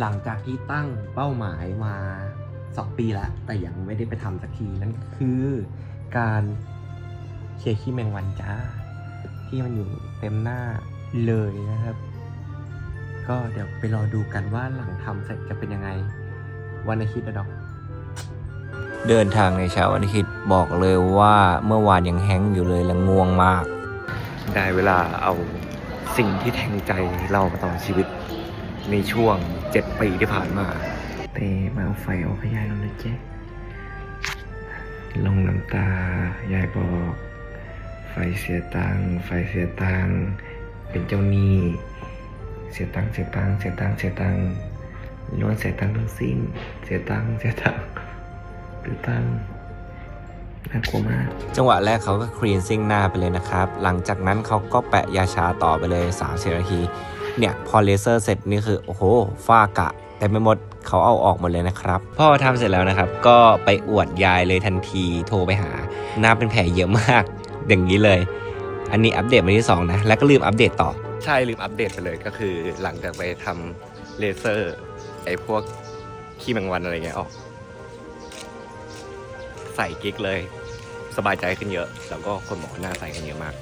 หลังจากที่ตั้งเป้าหมายมา 2 ปีแล้ว แต่ยังไม่ได้ไปทำสักทีนั่นคือการเคลียร์ขี้แมงวันจ้า ที่มันอยู่เต็มหน้าเลยนะครับ ก็เดี๋ยวไปรอดูกันว่าหลังทำเสร็จจะเป็นยังไง วันอาทิตย์นะดอก เดินทางในเช้าวันอาทิตย์บอกเลยว่าเมื่อวานยังแห้งก์อยู่เลยและง่วงมาก ได้เวลาเอาสิ่งที่แทงใจเรามาตลอดชีวิตในช่วง 7 ปีที่ผ่านมาเตมาเอาไฟเอาขยายลงนะเจ๊ลงน้ำตา ยายบอก ไฟเสียตังค์ไฟเสียตังค์เป็นเจ้าหนี้เสียตังค์เสียตังค์เสียตังค์เสียตังค์ล้วนเสียตังค์ทั้งสิ้น เสียตังค์เสียตังค์เสียตังค์น่ากลัวมากจังหวะแรกเขาก็คลีนซิ่งหน้าไปเลยนะครับ หลังจากนั้นเขาก็แปะยาชาต่อไปเลย 3 0นาที เนี่ยพอเลเซอร์เสร็จนี่คือโอ้โหฝ้ากะแต่ไม่หมดเขาเอาออกหมดเลยนะครับพ่อทำเสร็จแล้วนะครับ ก็ไปอวดยายเลยทันทีโทรไปหา หน้าเป็นแผลเยอะมาก อย่างนี้เลย อันนี้อัปเดตมาที่2นะแล้วก็ลืมอัปเดตต่อ ใช่ลืมอัปเดตไปเลยก็คือ หลังจากไปทำเลเซอร์ไอ้พวกขี้แมงวันอะไรเงี้ยออก ใส่กิ๊กเลย สบายใจขึ้นเยอะ แล้วก็คนหมอหน้าใสกันเยอะมาก